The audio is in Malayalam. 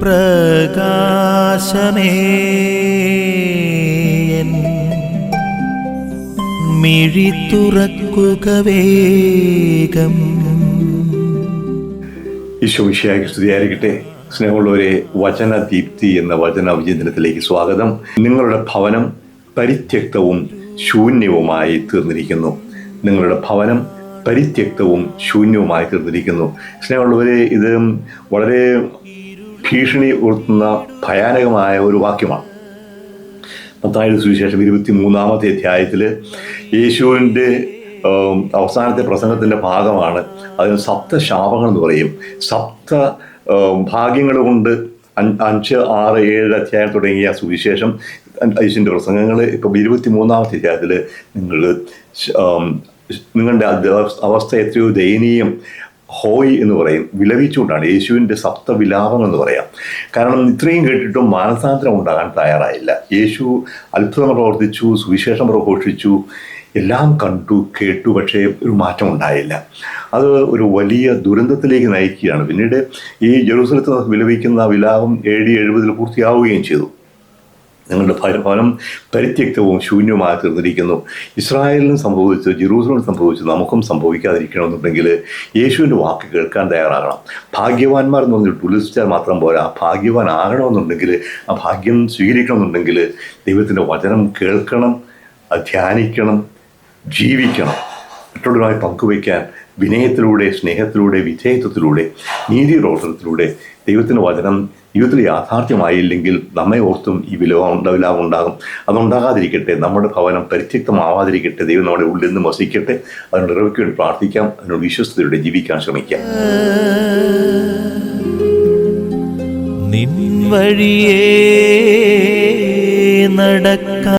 പ്രകാശമേ. മിഴി തുറക്കുക വേഗം. ഈശോമിശിയായി സ്തുതിയായിരിക്കട്ടെ. സ്നേഹമുള്ളവരെ വചന ദീപ്തി എന്ന വചന വിചിന്തനത്തിലേക്ക് സ്വാഗതം. നിങ്ങളുടെ ഭവനം പരിത്യക്തവും ശൂന്യവുമായി തീർന്നിരിക്കുന്നു. നിങ്ങളുടെ ഭവനം പരിത്യക്തവും ശൂന്യവുമായി തീർന്നിരിക്കുന്നു. സ്നേഹമുള്ളവരെ ഇത് വളരെ ഭീഷണി ഉയർത്തുന്ന ഭയാനകമായ ഒരു വാക്യമാണ്. മത്തായുടെ സുവിശേഷം ഇരുപത്തി മൂന്നാമത്തെ അധ്യായത്തിൽ യേശുവിന്റെ അവസാനത്തെ പ്രസംഗത്തിന്റെ ഭാഗമാണ്. അതിന് സപ്ത ശാപങ്ങൾ എന്ന് പറയും. സപ്ത ഭാഗ്യങ്ങൾ കൊണ്ട് അഞ്ച് ആറ് ഏഴ് അധ്യായം തുടങ്ങിയ സുവിശേഷം യേശുവിന്റെ പ്രസംഗങ്ങൾ ഇപ്പം ഇരുപത്തി മൂന്നാമത്തെ അധ്യായത്തിൽ നിങ്ങൾ നിങ്ങളുടെ അവസ്ഥ എത്രയോ ദയനീയം ഹോയ് എന്ന് പറയും വിലപിച്ചുകൊണ്ടാണ് യേശുവിന്റെ സപ്തവിലാപം എന്ന് പറയാം. കാരണം ഇത്രയും കേട്ടിട്ടും മാനസാന്തരം ഉണ്ടാകാൻ തയ്യാറായില്ല. യേശു അത്ഭുതങ്ങൾ പ്രവർത്തിച്ചു സുവിശേഷം പ്രഘോഷിച്ചു എല്ലാം കണ്ടു കേട്ടു പക്ഷേ ഒരു മാറ്റം ഉണ്ടായില്ല. അത് ഒരു വലിയ ദുരന്തത്തിലേക്ക് നയിക്കുകയാണ്. പിന്നീട് ഈ ജെറൂസലത്ത് വിലപിക്കുന്ന വിലാപം ഏഴ് എഴുപതിൽ പൂർത്തിയാവുകയും ചെയ്തു. നിങ്ങളുടെ ഫലം പരിത്യക്തവും ശൂന്യവുമായി തീർന്നിരിക്കുന്നു. ഇസ്രായേലിനും സംഭവിച്ചു ജെറൂസലിനും സംഭവിച്ചു നമുക്കും സംഭവിക്കാതിരിക്കണമെന്നുണ്ടെങ്കിൽ യേശുവിന്റെ വാക്ക് കേൾക്കാൻ തയ്യാറാകണം. ഭാഗ്യവാന്മാർ എന്ന് പറഞ്ഞിട്ട് ഉല്ലസിച്ചാൽ മാത്രം പോരാ. ഭാഗ്യവാനാകണമെന്നുണ്ടെങ്കിൽ ആ ഭാഗ്യം സ്വീകരിക്കണമെന്നുണ്ടെങ്കിൽ ദൈവത്തിന്റെ വചനം കേൾക്കണം ധ്യാനിക്കണം ജീവിക്കണം. മറ്റുള്ളവരുമായി പങ്കുവയ്ക്കാൻ വിനയത്തിലൂടെ സ്നേഹത്തിലൂടെ വിധേയത്വത്തിലൂടെ നീതി പ്രവർത്തനത്തിലൂടെ ദൈവത്തിന്റെ വചനം ജീവിതത്തിൽ യാഥാർത്ഥ്യമായില്ലെങ്കിൽ നമ്മെ ഓർത്തും ഈ വിലവ വിലാപം ഉണ്ടാകും അതുണ്ടാകാതിരിക്കട്ടെ നമ്മുടെ ഭവനം പരിത്യക്തമാവാതിരിക്കട്ടെ ദൈവം നമ്മുടെ ഉള്ളിൽ നിന്ന് വസിക്കട്ടെ അതിനോട് നിറവേക്ക് വേണ്ടി പ്രാർത്ഥിക്കാം അതിനോട് വിശ്വസ്തയോടെ ജീവിക്കാൻ ശ്രമിക്കാം. നിൻ നടക്ക